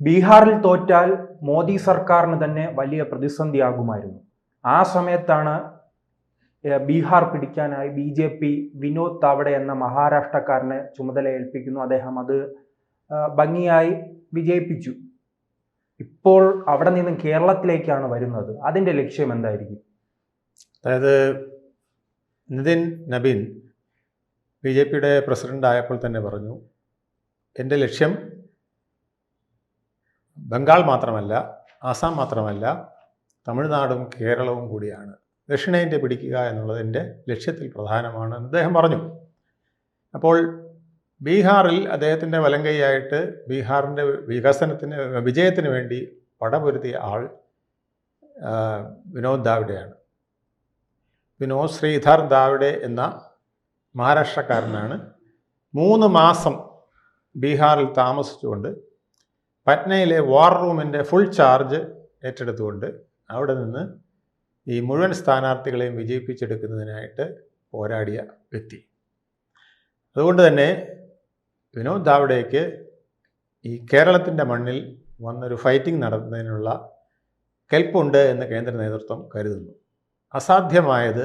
ബീഹാറിൽ തോറ്റാൽ മോദി സർക്കാരിന് തന്നെ വലിയ പ്രതിസന്ധിയാകുമായിരുന്നു. ആ സമയത്താണ് Bihar പിടിക്കാനായി B J P Vinod Tawde എന്ന മഹാരാഷ്ട്രക്കാരനെ ചുമതല ഏൽപ്പിക്കുന്നു. അദ്ദേഹം അത് ഭംഗിയായി വിജയിപ്പിച്ചു. ഇപ്പോൾ അവിടെ നിന്നും കേരളത്തിലേക്കാണ് വരുന്നത്. അതിന്റെ ലക്ഷ്യം എന്തായിരിക്കും? അതായത് നിതിൻ നബീൻ ബി ജെ പിയുടെ പ്രസിഡന്റ് ആയപ്പോൾ തന്നെ പറഞ്ഞു എന്റെ ലക്ഷ്യം ബംഗാൾ മാത്രമല്ല ആസാം മാത്രമല്ല തമിഴ്നാടും കേരളവും കൂടിയാണ്. ദക്ഷിണേന്ത്യ പിടിക്കുക എന്നുള്ളത് എന്റെ ലക്ഷ്യത്തിൽ പ്രധാനമാണ് അദ്ദേഹം പറഞ്ഞു. അപ്പോൾ ബീഹാറിൽ അദ്ദേഹത്തിന്റെ വലങ്കൈയായിട്ട് ബീഹാറിന്റെ വികസനത്തിന് വിജയത്തിന് വേണ്ടി പടപൊരുത്തിയ ആൾ വിനോദ് ദാവിഡെയാണ്. വിനോദ് ശ്രീധർ ദാവിഡെ എന്ന മഹാരാഷ്ട്രക്കാരനാണ്. മൂന്ന് മാസം ബീഹാറിൽ താമസിച്ചുകൊണ്ട് പറ്റ്നയിലെ വാർ റൂമിന്റെ ഫുൾ ചാർജ് ഏറ്റെടുത്തുകൊണ്ട് അവിടെ നിന്ന് ഈ മുഴുവൻ സ്ഥാനാർത്ഥികളെയും വിജയിപ്പിച്ചെടുക്കുന്നതിനായിട്ട് പോരാടിയ വ്യക്തി. അതുകൊണ്ട് തന്നെ വിനോദ് ധാവഡേക്ക് ഈ കേരളത്തിന്റെ മണ്ണിൽ വന്നൊരു ഫൈറ്റിംഗ് നടത്തുന്നതിനുള്ള കെൽപ്പുണ്ട് എന്ന് കേന്ദ്ര നേതൃത്വം കരുതുന്നു. അസാധ്യമായത്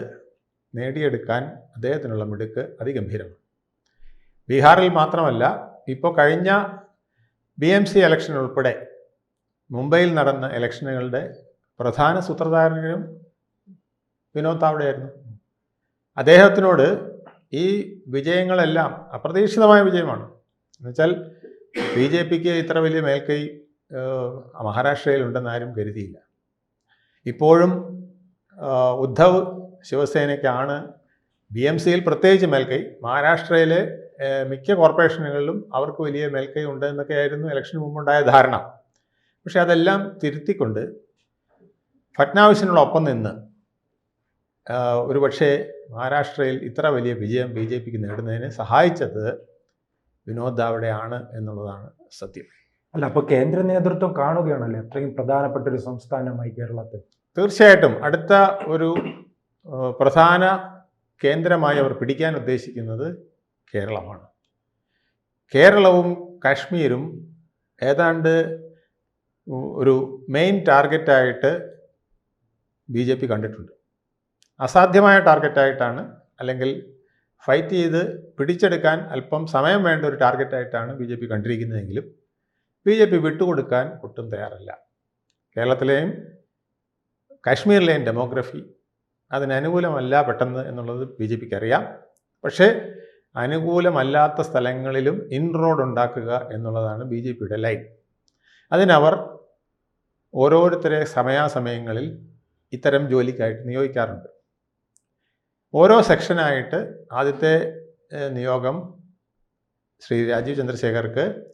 നേടിയെടുക്കാൻ അദ്ദേഹത്തിനുള്ള മിടുക്ക് അതിഗംഭീരമാണ്. ബീഹാറിൽ മാത്രമല്ല ഇപ്പോൾ കഴിഞ്ഞ ബി എം സി ഇലക്ഷൻ ഉൾപ്പെടെ മുംബൈയിൽ നടന്ന ഇലക്ഷനുകളുടെ പ്രധാന സൂത്രധാരനും വിനോദ് താവടെയായിരുന്നു. അദ്ദേഹത്തിനോട് ഈ വിജയങ്ങളെല്ലാം അപ്രതീക്ഷിതമായ വിജയമാണ്. എന്നുവെച്ചാൽ ബി ജെ പിക്ക് ഇത്ര വലിയ മേൽക്കൈ മഹാരാഷ്ട്രയിൽ ഉണ്ടെന്ന് ആരും കരുതിയില്ല. ഇപ്പോഴും ഉദ്ധവ് ശിവസേനയ്ക്കാണ് ബി എം സിയിൽ പ്രത്യേകിച്ച് മേൽക്കൈ. മഹാരാഷ്ട്രയിലെ മിക്ക കോർപ്പറേഷനുകളിലും അവർക്ക് വലിയ മേൽക്കൈ ഉണ്ട് എന്നൊക്കെയായിരുന്നു ഇലക്ഷന് മുമ്പുണ്ടായ ധാരണ. പക്ഷെ അതെല്ലാം തിരുത്തിക്കൊണ്ട് ഫട്നാവിസിനോടൊപ്പം നിന്ന് ഒരു പക്ഷേ മഹാരാഷ്ട്രയിൽ ഇത്ര വലിയ വിജയം ബി ജെ പിക്ക് നേടുന്നതിന് സഹായിച്ചത് വിനോദ് ദാവഡെയാണ് എന്നുള്ളതാണ് സത്യം. അല്ല അപ്പോൾ കേന്ദ്ര നേതൃത്വം കാണുകയാണല്ലോ അത്രയും പ്രധാനപ്പെട്ട ഒരു സംസ്ഥാനമായി കേരളത്തിൽ? തീർച്ചയായിട്ടും. അടുത്ത ഒരു പ്രധാന കേന്ദ്രമായി അവർ പിടിക്കാൻ ഉദ്ദേശിക്കുന്നത് കേരളമാണ്. കേരളവും കാശ്മീരും ഏതാണ്ട് ഒരു മെയിൻ ടാർഗറ്റായിട്ട് ബി ജെ പി കണ്ടിട്ടുണ്ട്. അസാധ്യമായ ടാർഗറ്റായിട്ടാണ് അല്ലെങ്കിൽ ഫൈറ്റ് ചെയ്ത് പിടിച്ചെടുക്കാൻ അല്പം സമയം വേണ്ട ഒരു ടാർഗറ്റായിട്ടാണ് ബി ജെ പി കണ്ടിരിക്കുന്നതെങ്കിലും ബി ജെ പി വിട്ടുകൊടുക്കാൻ ഒട്ടും തയ്യാറല്ല. കേരളത്തിലെയും കാശ്മീരിലെയും ഡെമോഗ്രഫി അതിനനുകൂലമല്ല പെട്ടെന്ന് എന്നുള്ളത് ബി ജെ പിക്ക് അറിയാം. പക്ഷേ അനുകൂലമല്ലാത്ത സ്ഥലങ്ങളിലും ഇൻറോഡ് ഉണ്ടാക്കുക എന്നുള്ളതാണ് ബി ജെ പിയുടെ ലൈൻ. അതിനവർ ഓരോരുത്തരെ സമയാസമയങ്ങളിൽ ഇത്തരം ജോലിക്കായിട്ട് നിയോഗിക്കാറുണ്ട്. ഓരോ സെക്ഷനായിട്ട് ആദ്യത്തെ നിയോഗം ശ്രീ രാജീവ് ചന്ദ്രശേഖർക്ക്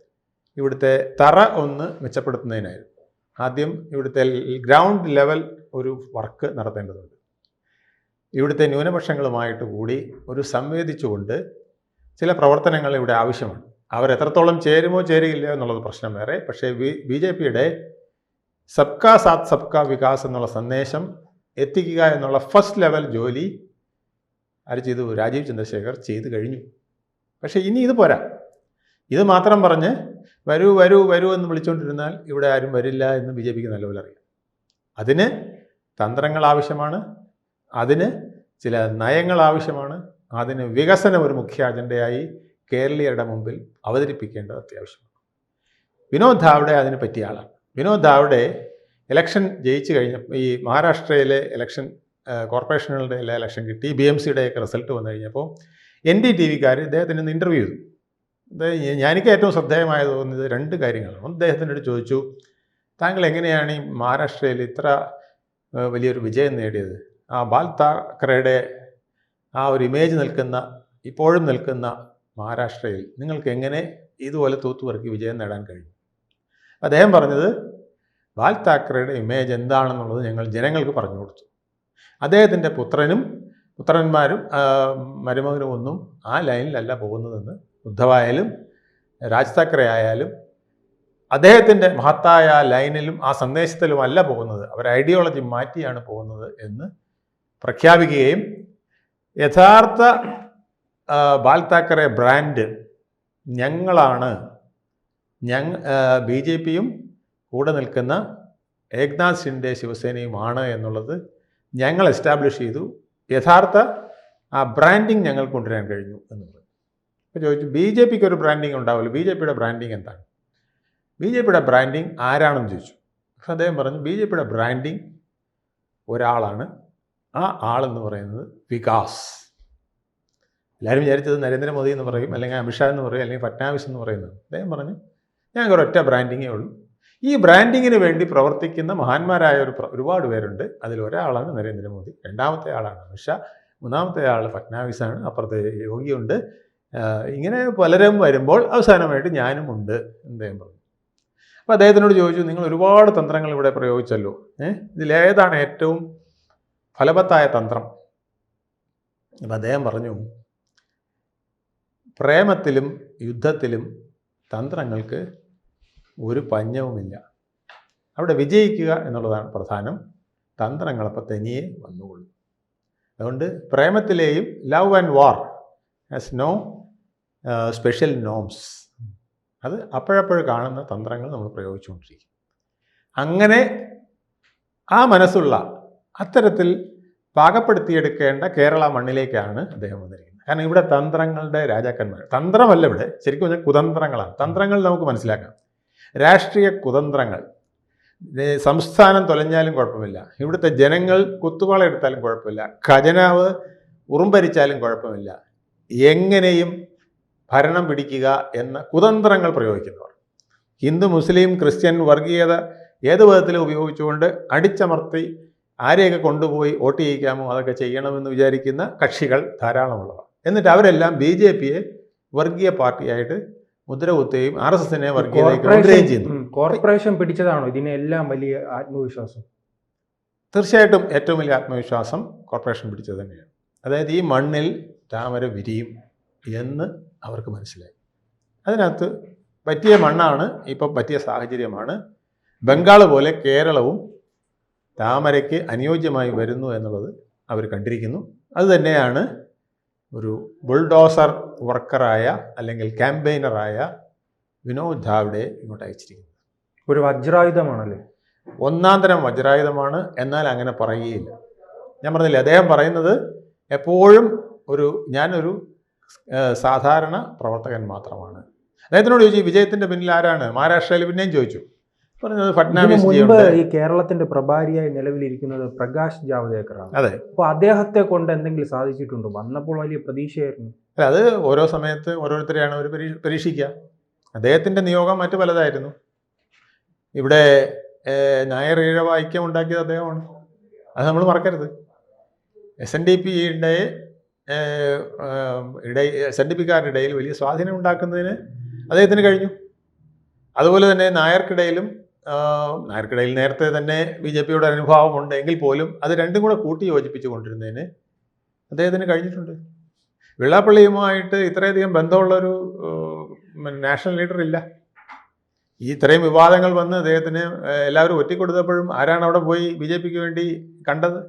ഇവിടുത്തെ തറ ഒന്ന് മെച്ചപ്പെടുത്തുന്നതിനായിരുന്നു. ആദ്യം ഇവിടുത്തെ ഗ്രൗണ്ട് ലെവൽ ഒരു വർക്ക് നടത്തേണ്ടതുണ്ട്. ഇവിടുത്തെ ന്യൂനപക്ഷങ്ങളുമായിട്ട് കൂടി ഒരു സംവേദിച്ചുകൊണ്ട് ചില പ്രവർത്തനങ്ങൾ ഇവിടെ ആവശ്യമാണ്. അവർ എത്രത്തോളം ചേരുമോ ചേരുകയില്ലയോ എന്നുള്ളത് പ്രശ്നം വേറെ. പക്ഷേ ബി ബി ജെ പിയുടെ സബ്കാ സാത്ത് സബ്കാ വികാസ് എന്നുള്ള സന്ദേശം എത്തിക്കുക എന്നുള്ള ഫസ്റ്റ് ലെവൽ ജോലി ആര് ചെയ്തു രാജീവ് ചന്ദ്രശേഖർ ചെയ്തു കഴിഞ്ഞു. പക്ഷേ ഇനി ഇത് പോരാ. ഇത് മാത്രം പറഞ്ഞ് വരൂ വരൂ വരൂ എന്ന് വിളിച്ചുകൊണ്ടിരുന്നാൽ ഇവിടെ ആരും വരില്ല എന്ന് ബി ജെ പിക്ക് നല്ലപോലെ അറിയാം. അതിന് തന്ത്രങ്ങൾ ആവശ്യമാണ്. അതിന് ചില നയങ്ങൾ ആവശ്യമാണ്. അതിന് വികസനം ഒരു മുഖ്യ അജണ്ടയായി കേരളീയരുടെ മുമ്പിൽ അവതരിപ്പിക്കേണ്ടത് അത്യാവശ്യമാണ്. വിനോദ് ധാവ്ഡെ അതിന് പറ്റിയ ആളാണ്. വിനോദ് ധാവ്ഡെ ഇലക്ഷൻ ജയിച്ചു കഴിഞ്ഞ ഈ മഹാരാഷ്ട്രയിലെ ഇലക്ഷൻ കോർപ്പറേഷനുകളുടെ എല്ലാ ഇലക്ഷൻ കിട്ടി. ബി എം സിയുടെയൊക്കെ റിസൾട്ട് വന്നു കഴിഞ്ഞപ്പോൾ എൻ ഡി ടി വിക്കാർ ഇദ്ദേഹത്തിന് ഇന്ന് ഇന്റർവ്യൂ ചെയ്തു. ഞാനെനിക്ക് ഏറ്റവും ശ്രദ്ധേയമായി തോന്നിയത് രണ്ട് കാര്യങ്ങളാണ്. ഒന്ന് അദ്ദേഹത്തിനോട് ചോദിച്ചു താങ്കൾ എങ്ങനെയാണ് ഈ മഹാരാഷ്ട്രയിൽ ഇത്ര വലിയൊരു വിജയം നേടിയത്? ആ ബാൽ താക്കറയുടെ ആ ഒരു ഇമേജ് നിൽക്കുന്ന ഇപ്പോഴും നിൽക്കുന്ന മഹാരാഷ്ട്രയിൽ നിങ്ങൾക്ക് എങ്ങനെ ഇതുപോലെ തൂത്തുപെറുക്കി വിജയം നേടാൻ കഴിയും? അദ്ദേഹം പറഞ്ഞത് ബാൽ താക്കറയുടെ ഇമേജ് എന്താണെന്നുള്ളത് ഞങ്ങൾ ജനങ്ങൾക്ക് പറഞ്ഞു കൊടുത്തു. അദ്ദേഹത്തിന്റെ പുത്രനും പുത്രന്മാരും മരുമകനും ഒന്നും ആ ലൈനിലല്ല പോകുന്നതെന്ന് ഉദ്ധവായാലും രാജ് താക്കറെ ആയാലും അദ്ദേഹത്തിന്റെ മഹത്തായ ലൈനിലും ആ സന്ദേശത്തിലും അല്ല പോകുന്നത്. അവർ ഐഡിയോളജി മാറ്റിയാണ് പോകുന്നത് എന്ന് പ്രഖ്യാപിക്കുകയും യഥാർത്ഥ ബാൽ താക്കറെ ബ്രാൻഡ് ഞങ്ങളാണ്. ഞങ്ങ ബി ജെ പിയും കൂടെ നിൽക്കുന്ന ഏക്നാഥ് ഷിൻഡെ ശിവസേനയുമാണ് എന്നുള്ളത് ഞങ്ങൾ എസ്റ്റാബ്ലിഷ് ചെയ്തു. യഥാർത്ഥ ആ ബ്രാൻഡിങ് ഞങ്ങൾ കൊണ്ടുവരാൻ കഴിഞ്ഞു എന്ന് പറഞ്ഞു അപ്പോൾ ചോദിച്ചു ബി ജെ പിക്ക് ഒരു ബ്രാൻഡിങ് ഉണ്ടാവില്ല ബി ജെ പിയുടെ ബ്രാൻഡിങ് എന്താണ്? ബി ജെ പിയുടെ ബ്രാൻഡിങ് ആരാണെന്ന് ചോദിച്ചു. അദ്ദേഹം പറഞ്ഞു ബി ജെ പിയുടെ ബ്രാൻഡിങ് ഒരാളാണ്. ആ ആളെന്ന് പറയുന്നത് വികാസ്. എല്ലാവരും വിചാരിച്ചത് നരേന്ദ്രമോദി എന്ന് പറയും അല്ലെങ്കിൽ അമിത്ഷാ എന്ന് പറയും അല്ലെങ്കിൽ ഫട്നാവിസ് എന്ന് പറയുന്നത്. അദ്ദേഹം പറഞ്ഞു ഞങ്ങൾക്ക് ഒരൊറ്റ ബ്രാൻഡിങ്ങേ ഉള്ളൂ. ഈ ബ്രാൻഡിങ്ങിന് വേണ്ടി പ്രവർത്തിക്കുന്ന മഹാന്മാരായ ഒരു ഒരുപാട് പേരുണ്ട്. അതിൽ ഒരാളാണ് നരേന്ദ്രമോദി. രണ്ടാമത്തെ ആളാണ് അമിത്ഷാ മൂന്നാമത്തെ ആൾ ഫട്നാവിസാണ് അപ്പുറത്തെ യോഗിയുണ്ട്. ഇങ്ങനെ പലരും വരുമ്പോൾ അവസാനമായിട്ട് ഞാനും ഉണ്ട് അദ്ദേഹം പറഞ്ഞു. അപ്പോൾ അദ്ദേഹത്തിനോട് ചോദിച്ചു നിങ്ങൾ ഒരുപാട് തന്ത്രങ്ങൾ ഇവിടെ പ്രയോഗിച്ചല്ലോ. ഏഹ് ഇതിലേതാണ് ഏറ്റവും ഫലവത്തായ തന്ത്രം. അപ്പം അദ്ദേഹം പറഞ്ഞു പ്രേമത്തിലും യുദ്ധത്തിലും തന്ത്രങ്ങൾക്ക് ഒരു പഞ്ഞവുമില്ല. അവിടെ വിജയിക്കുക എന്നുള്ളതാണ് പ്രധാനം. തന്ത്രങ്ങളപ്പം തനിയെ വന്നുകൊള്ളും അതുകൊണ്ട് പ്രേമത്തിലെയും love and war as no special norms അത് അപ്പോഴപ്പോഴും കാണുന്ന തന്ത്രങ്ങൾ നമ്മൾ പ്രയോഗിച്ചുകൊണ്ടിരിക്കും. അങ്ങനെ ആ മനസ്സുള്ള അത്തരത്തിൽ പാകപ്പെടുത്തിയെടുക്കേണ്ട കേരള മണ്ണിലേക്കാണ് അദ്ദേഹം വന്നിരിക്കുന്നത്. കാരണം ഇവിടെ തന്ത്രങ്ങളുടെ രാജാക്കന്മാർ തന്ത്രമല്ല ഇവിടെ ശരിക്കും പറഞ്ഞാൽ കുതന്ത്രങ്ങളാണ്. തന്ത്രങ്ങൾ നമുക്ക് മനസ്സിലാക്കാം. രാഷ്ട്രീയ കുതന്ത്രങ്ങൾ. സംസ്ഥാനം തൊലഞ്ഞാലും കുഴപ്പമില്ല. ഇവിടുത്തെ ജനങ്ങൾ കുത്തുവാള എടുത്താലും കുഴപ്പമില്ല. ഖജനാവ് ഉറുമ്പരിച്ചാലും കുഴപ്പമില്ല. എങ്ങനെയും ഭരണം പിടിക്കുക എന്ന കുതന്ത്രങ്ങൾ പ്രയോഗിക്കുന്നവർ. ഹിന്ദു മുസ്ലിം ക്രിസ്ത്യൻ വർഗീയത ഏത് വിധത്തിലും ഉപയോഗിച്ചുകൊണ്ട് അടിച്ചമർത്തി ആരെയൊക്കെ കൊണ്ടുപോയി വോട്ട് ചെയ്യിക്കാമോ അതൊക്കെ ചെയ്യണമെന്ന് വിചാരിക്കുന്ന കക്ഷികൾ ധാരാളമുള്ളതാണ് എന്നിട്ട് അവരെല്ലാം ബി ജെ പിയെ വർഗീയ പാർട്ടിയായിട്ട് മുദ്ര കുത്തുകയും ആർ എസ് എസിനെ വർഗീയതയ്ക്ക് കൊണ്ടുവരികയും ചെയ്യുന്നു. കോർപ്പറേഷൻ പിടിച്ചതാണോ? ഇതിനെല്ലാം വലിയ ആത്മവിശ്വാസം? തീർച്ചയായിട്ടും ഏറ്റവും വലിയ ആത്മവിശ്വാസം കോർപ്പറേഷൻ പിടിച്ചത് തന്നെയാണ്. അതായത് ഈ മണ്ണിൽ താമര വിരിയും എന്ന് അവർക്ക് മനസ്സിലായി. അതിനകത്ത് പറ്റിയ മണ്ണാണ് ഇപ്പം പറ്റിയ സാഹചര്യമാണ്. ബംഗാൾ പോലെ കേരളവും താമരയ്ക്ക് അനുയോജ്യമായി വരുന്നു എന്നുള്ളത് അവർ കണ്ടിരിക്കുന്നു. അതുതന്നെയാണ് ഒരു ബുൾഡോസർ വർക്കറായ അല്ലെങ്കിൽ ക്യാമ്പയിനറായ വിനോദ് ധാവ്ഡെ ഇങ്ങോട്ട് അയച്ചിരിക്കുന്നത്. ഒരു വജ്രായുധമാണല്ലേ? ഒന്നാം തരം വജ്രായുധമാണ് എന്നാൽ അങ്ങനെ പറയുകയില്ല. ഞാൻ പറഞ്ഞില്ലേ അദ്ദേഹം പറയുന്നത് എപ്പോഴും ഒരു ഞാനൊരു സാധാരണ പ്രവർത്തകൻ മാത്രമാണ്. അദ്ദേഹത്തിനോട് ചോദിച്ചു വിജയത്തിന്റെ പിന്നിൽ ആരാണ്? മഹാരാഷ്ട്രയിൽ പിന്നെയും ചോദിച്ചു. പറഞ്ഞത് ഫട്നാവിസ് മുൻപ് ഈ കേരളത്തിന്റെ പ്രഭാരിയായി നിലവിലിരിക്കുന്നത് പ്രകാശ് ജാവ്ദേക്കറാണ്. അതെ. അപ്പൊ അദ്ദേഹത്തെ കൊണ്ട് എന്തെങ്കിലും സാധിച്ചിട്ടുണ്ടോ? വന്നപ്പോൾ വലിയ പ്രതീക്ഷയായിരുന്നു. അല്ല, അത് ഓരോ സമയത്ത് ഓരോരുത്തരെയാണ് അവർ പരീ പരീക്ഷിക്കുക അദ്ദേഹത്തിന്റെ നിയോഗം മറ്റു പലതായിരുന്നു. ഇവിടെ ഞായർ നായർ ഈഴവ ഐക്യം ഉണ്ടാക്കിയത് അദ്ദേഹമാണ്. അത് നമ്മൾ മറക്കരുത്. എസ് എൻ ഡി പിയുടെ ഇടയിൽ എസ് എൻ ഡി പിക്കാരുടെ ഇടയിൽ വലിയ സ്വാധീനം ഉണ്ടാക്കുന്നതിന് അദ്ദേഹത്തിന് കഴിഞ്ഞു. അതുപോലെ തന്നെ നായർക്കിടയിലും നായർക്കിടയിൽ നേരത്തെ തന്നെ ബി ജെ പിയുടെ അനുഭാവമുണ്ട് എങ്കിൽ പോലും അത് രണ്ടും കൂടെ കൂട്ടി യോജിപ്പിച്ചു കൊണ്ടിരുന്നതിന് അദ്ദേഹത്തിന് കഴിഞ്ഞിട്ടുണ്ട്. വെള്ളാപ്പള്ളിയുമായിട്ട് ഇത്രയധികം ബന്ധമുള്ളൊരു നാഷണൽ ലീഡർ ഇല്ല. ഈ ഇത്രയും വിവാദങ്ങൾ വന്ന് അദ്ദേഹത്തിന് എല്ലാവരും ഒറ്റിക്കൊടുത്തപ്പോഴും ആരാണ് അവിടെ പോയി ബി ജെ പിക്ക് വേണ്ടി കണ്ടത്?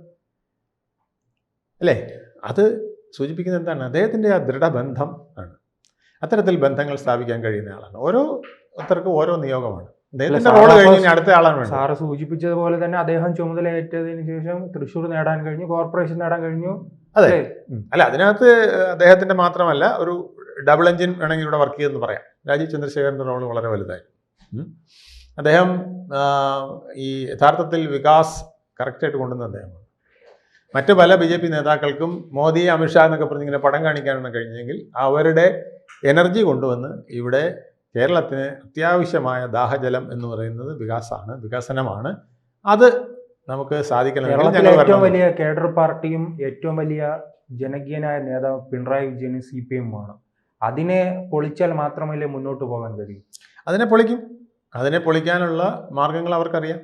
അല്ലേ? അത് സൂചിപ്പിക്കുന്നത് എന്താണ്? അദ്ദേഹത്തിന്റെ ആ ദൃഢബന്ധം ആണ്. അത്തരത്തിൽ ബന്ധങ്ങൾ സ്ഥാപിക്കാൻ കഴിയുന്ന ആളാണ്. ഓരോ ഓരോരുത്തർക്കും ഓരോ നിയോഗമാണ്. സാറാ സൂചിപ്പിച്ചതുപോലെ തന്നെ അദ്ദേഹം ചുമതലയേറ്റതിന് ശേഷം തൃശ്ശൂർ നേടാൻ കഴിഞ്ഞു കോർപ്പറേഷൻ നേടാൻ കഴിഞ്ഞു അതെ. അല്ല? അതിനകത്ത് അദ്ദേഹത്തിന്റെ മാത്രമല്ല ഒരു ഡബിൾ എഞ്ചിൻ വേണമെങ്കിൽ ഇവിടെ വർക്ക് ചെയ്തെന്ന് പറയാം. രാജീവ് ചന്ദ്രശേഖരന്റെ റോൾ വളരെ വലുതായി. അദ്ദേഹം ഈ യഥാർത്ഥത്തിൽ വികാസ് കറക്റ്റായിട്ട് കൊണ്ടുവന്ന അദ്ദേഹമാണ്. മറ്റു പല ബി ജെ പി നേതാക്കൾക്കും മോദി അമിത്ഷാ എന്നൊക്കെ പറഞ്ഞിങ്ങനെ പടം കാണിക്കാനാണ് കഴിഞ്ഞെങ്കിൽ അവരുടെ എനർജി കൊണ്ടുവന്ന് ഇവിടെ കേരളത്തിന് അത്യാവശ്യമായ ദാഹജലം എന്ന് പറയുന്നത് വികാസമാണ് വികസനമാണ്. അത് നമുക്ക് സാധിക്കണം ഏറ്റവും വലിയ കേഡർ പാർട്ടിയും ഏറ്റവും വലിയ ജനകീയനായ നേതാവ് പിണറായി വിജയനും സി പി എമ്മുമാണ് അതിനെ പൊളിച്ചാൽ മാത്രമല്ലേ മുന്നോട്ട് പോകാൻ കഴിയൂ? അതിനെ പൊളിക്കും. അതിനെ പൊളിക്കാനുള്ള മാർഗങ്ങൾ അവർക്കറിയാം.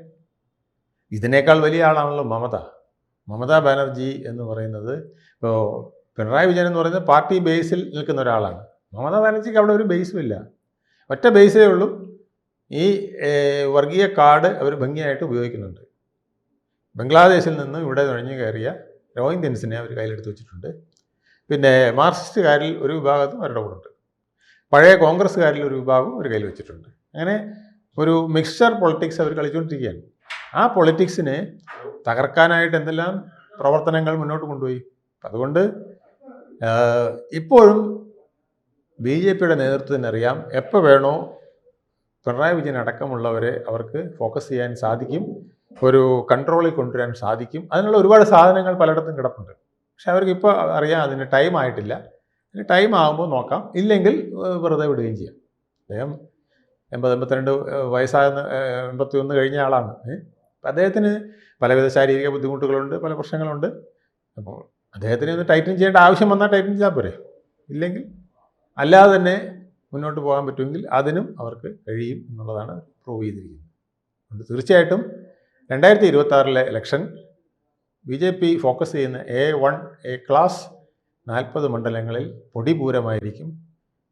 ഇതിനേക്കാൾ വലിയ ആളാണല്ലോ മമത. മമതാ ബാനർജി എന്ന് പറയുന്നത് ഇപ്പോൾ പിണറായി വിജയൻ എന്ന് പറയുന്നത് പാർട്ടി ബേസിൽ നിൽക്കുന്ന ഒരാളാണ്. മമതാ ബാനർജിക്ക് അവിടെ ഒരു ബേസും ഇല്ല. ഒറ്റ ബേസേ ഉള്ളൂ. ഈ വർഗീയ കാർഡ് അവർ ഭംഗിയായിട്ട് ഉപയോഗിക്കുന്നുണ്ട്. ബംഗ്ലാദേശിൽ നിന്ന് ഇവിടെ നുഴഞ്ഞു കയറിയ റോഹിന്ത്യൻസിനെ അവർ കയ്യിലെടുത്ത് വെച്ചിട്ടുണ്ട്. പിന്നെ മാർക്സിസ്റ്റുകാരിൽ ഒരു വിഭാഗത്തും അവരുടെ കൂടെ പഴയ കോൺഗ്രസ്സുകാരിൽ ഒരു വിഭാഗം ഒരു കയ്യിൽ വെച്ചിട്ടുണ്ട്. അങ്ങനെ ഒരു മിക്സ്ചർ പൊളിറ്റിക്സ് അവർ കളിച്ചുകൊണ്ടിരിക്കുകയാണ്. ആ പൊളിറ്റിക്സിനെ തകർക്കാനായിട്ട് എന്തെല്ലാം പ്രവർത്തനങ്ങൾ മുന്നോട്ട് കൊണ്ടുപോയി? അതുകൊണ്ട് ഇപ്പോഴും ബി ജെ പിയുടെ നേതൃത്വത്തിന് അറിയാം എപ്പോൾ വേണോ പിണറായി വിജയൻ അടക്കമുള്ളവരെ അവർക്ക് ഫോക്കസ് ചെയ്യാൻ സാധിക്കും ഒരു കൺട്രോളിൽ കൊണ്ടുവരാൻ സാധിക്കും. അതിനുള്ള ഒരുപാട് സാധനങ്ങൾ പലയിടത്തും കിടപ്പുണ്ട്. പക്ഷെ അവർക്ക് ഇപ്പോൾ അറിയാം അതിന് ടൈം ആയിട്ടില്ല. അതിന് ടൈം ആകുമ്പോൾ നോക്കാം. ഇല്ലെങ്കിൽ വെറുതെ വിടുകയും ചെയ്യാം. അദ്ദേഹം എൺപത് എൺപത്തിരണ്ട് വയസ്സാകുന്ന എൺപത്തി ഒന്ന് കഴിഞ്ഞ ആളാണ്. അദ്ദേഹത്തിന് പലവിധ ശാരീരിക ബുദ്ധിമുട്ടുകളുണ്ട് പല പ്രശ്നങ്ങളുണ്ട്. അപ്പോൾ അദ്ദേഹത്തിന് ഒന്ന് ടൈറ്റൻ ചെയ്യേണ്ട ആവശ്യം വന്നാൽ ടൈറ്റൻ ചെയ്താൽ പോരെ? ഇല്ലെങ്കിൽ അല്ലാതെ തന്നെ മുന്നോട്ട് പോകാൻ പറ്റുമെങ്കിൽ അതിനും അവർക്ക് കഴിയും എന്നുള്ളതാണ് പ്രൂവ് ചെയ്തിരിക്കുന്നത്. അതുകൊണ്ട് തീർച്ചയായിട്ടും രണ്ടായിരത്തി ഇരുപത്തി election B J P focus ചെയ്യുന്ന എ വൺ എ ക്ലാസ് നാൽപ്പത് മണ്ഡലങ്ങളിൽ പൊടിപൂരമായിരിക്കും.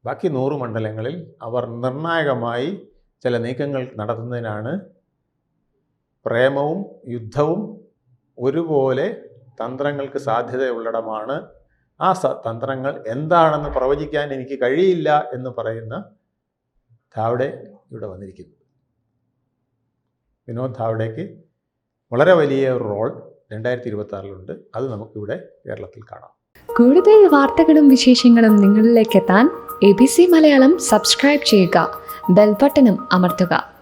ബാക്കി നൂറ് മണ്ഡലങ്ങളിൽ അവർ നിർണായകമായി ചില നീക്കങ്ങൾ നടത്തുന്നതിനാണ് പ്രേമവും യുദ്ധവും ഒരുപോലെ തന്ത്രങ്ങൾക്ക് സാധ്യതയുള്ളിടമാണ് ആ തന്ത്രങ്ങൾ എന്താണെന്ന് പ്രവചിക്കാൻ എനിക്ക് കഴിയില്ല എന്ന് പറയുന്ന ധാവ്ഡെ ഇവിടെ വന്നിരിക്കുന്നു. വിനോദ് ധാവ്ഡേക്ക് വളരെ വലിയ ഒരു റോൾ രണ്ടായിരത്തി ഇരുപത്തി ആറിലുണ്ട് അത് നമുക്കിവിടെ കേരളത്തിൽ കാണാം. കൂടുതൽ വാർത്തകളും വിശേഷങ്ങളും നിങ്ങളിലേക്ക് എത്താൻ A B C Malayalam subscribe ചെയ്യുക. ബെൽബട്ടനും അമർത്തുക.